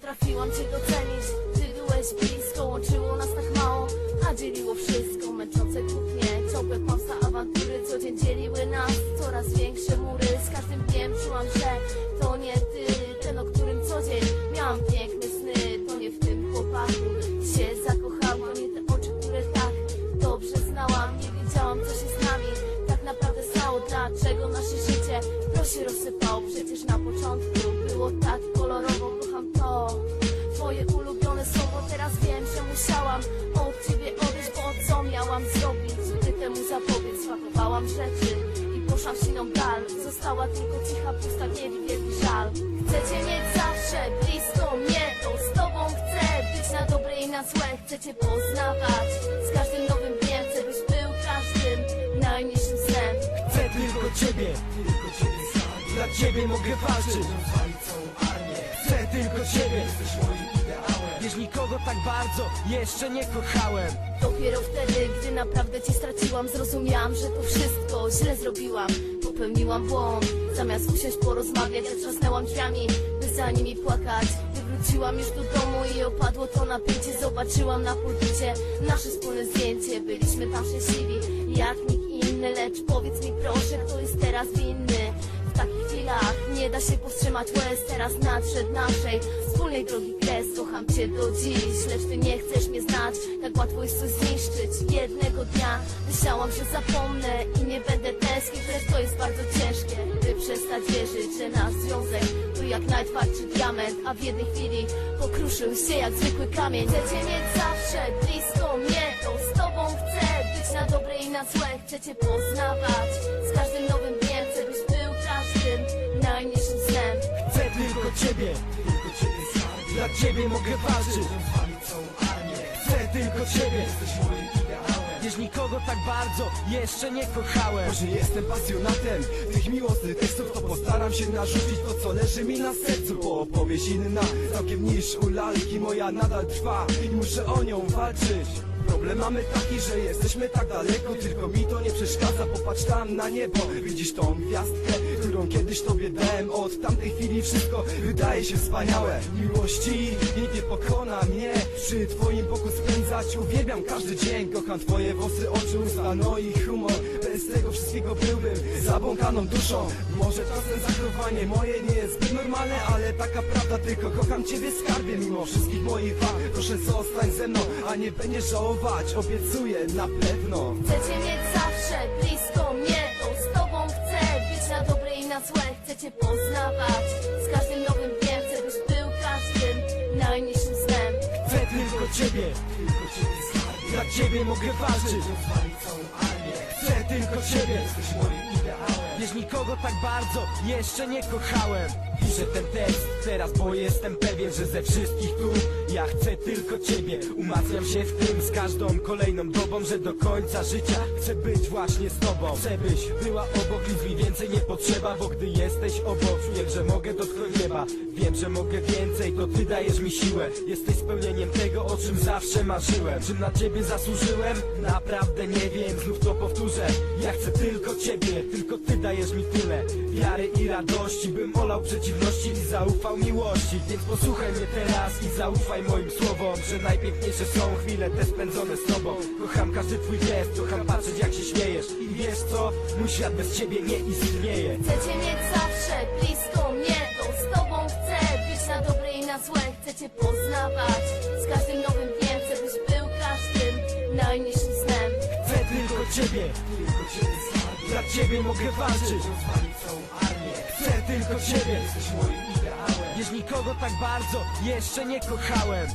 chciałam cię docenić. Ty byłeś blisko, łączyło nas tak mało. A dzieliło wszystko, męczące kłótnie Ciągłe kłamstwa, awantury, co dzień dzieliły nas Coraz większe mury, z każdym dniem czułam, że To nie ty, ten o którym co dzień Miałam piękne sny, to nie w tym chłopaku Się zakochałam, nie te oczy, które tak Dobrze znałam, nie wiedziałam co się z nami Tak naprawdę stało, dlaczego nasze życie To się rozsypało, przecież na początku Było tak kolorowo, kocham to. Twoje ulubione słowo, teraz wiem, że musiałam Od ciebie odejść, bo co miałam zrobić? By temu zapobiec, spakowałam rzeczy I poszłam siną dal Została tylko cicha, pusta, gniew, wielki żal. Chcę cię mieć zawsze blisko mnie To z tobą chcę być na dobre i na złe. Chcę cię poznawać Z każdym nowym dniem. Chcę byś był każdym najmniejszym snem. Chcę tylko ciebie, tylko ciebie Dla ciebie mogę walczyć. Chcę tylko ciebie, jesteś moim ideałem Wiesz, nikogo tak bardzo jeszcze nie kochałem. Dopiero wtedy, gdy naprawdę cię straciłam Zrozumiałam, że to wszystko źle zrobiłam. Popełniłam błąd. Zamiast usiąść porozmawiać, zatrzasnęłam drzwiami By za nimi płakać. Wywróciłam już do domu i opadło to napięcie. Zobaczyłam na pulpicie nasze wspólne zdjęcie. Byliśmy tam szczęśliwi, jak nikt inny. Lecz powiedz mi proszę, kto jest teraz winny takich chwilach. Nie da się powstrzymać łez Teraz nadszedł naszej wspólnej drogi kres. Kocham cię do dziś, lecz ty nie chcesz mnie znać. Tak łatwo jest coś zniszczyć. Jednego dnia myślałam, że zapomnę I nie będę tęsknić, lecz to jest bardzo ciężkie By przestać wierzyć, że nasz związek To jak najtwardszy diament. A w jednej chwili pokruszył się jak zwykły kamień. Chcę cię mieć zawsze blisko mnie To z tobą chcę być na dobre i na złe. Chcę cię poznawać Z każdym nowym dniem chcę był każdym najmniejszym snem Chcę tylko ciebie, tylko ciebie. Dla ciebie mogę walczyć. Chcę tylko ciebie, jesteś moim Wiesz, nikogo tak bardzo jeszcze nie kochałem Może jestem pasjonatem tych miłosnych tekstów To postaram się narzucić to co leży mi na sercu Bo opowieść inna, całkiem niż u lalki Moja nadal trwa i muszę o nią walczyć Problem mamy taki, że jesteśmy tak daleko Tylko mi to nie przeszkadza, popatrz tam na niebo. Widzisz tą gwiazdkę, którą kiedyś tobie dałem. Od tamtej chwili wszystko wydaje się wspaniałe. Miłości nikt nie pokona mnie. Przy twoim boku spędzać uwielbiam każdy dzień. Kocham twoje włosy, oczy, usta, no i humor Bez tego wszystkiego byłbym zabłąkaną duszą. Może czasem zachowanie moje nie jest zbyt normalne Ale taka prawda, tylko kocham ciebie skarbie. Mimo wszystkich moich wad, proszę zostań ze mną A nie będziesz żałować, obiecuję na pewno. Chcę cię mieć zawsze blisko mnie To z tobą chcę być na dobre i na złe. Chcę cię poznawać Z każdym nowym dniem chcę byś był każdym najmniejszym snem Chcę tylko ciebie, tylko ciebie Dla ciebie mogę walczyć. Całą armię Chcę tylko ciebie, jesteś moim ideałem. Wiesz, nikogo tak bardzo jeszcze nie kochałem Piszę ten tekst teraz, bo jestem pewien, że ze wszystkich tu Ja chcę tylko ciebie, umacniam się w tym z każdą kolejną dobą Że do końca życia chcę być właśnie z tobą. Chcę byś była obok, nic mi więcej nie potrzeba Bo gdy jesteś obok, wiem, że mogę dotknąć nieba. Wiem, że mogę więcej, to ty dajesz mi siłę. Jesteś spełnieniem tego, o czym zawsze marzyłem. Czym na ciebie zasłużyłem? Naprawdę nie wiem, znów to powtórzę. Ja chcę tylko ciebie, tylko ty dajesz mi tyle. Wiary i radości, bym olał przeciwności i zaufał miłości. Więc posłuchaj mnie teraz i zaufaj moim słowom Że najpiękniejsze są chwile te spędzone z tobą. Kocham każdy twój gest, kocham patrzeć jak się śmiejesz. I wiesz co? Mój świat bez ciebie nie istnieje. Chcę cię mieć zawsze blisko mnie To z tobą chcę być na dobre i na złe. Chcę cię poznawać Z każdym nowym dniem chcę byś był każdym najmniejszym snem. Chcę tylko ciebie, tylko ciebie. Dla ciebie mogę walczyć Chcę tylko ciebie, jesteś moim ideałem. Wiesz, nikogo tak bardzo jeszcze nie kochałem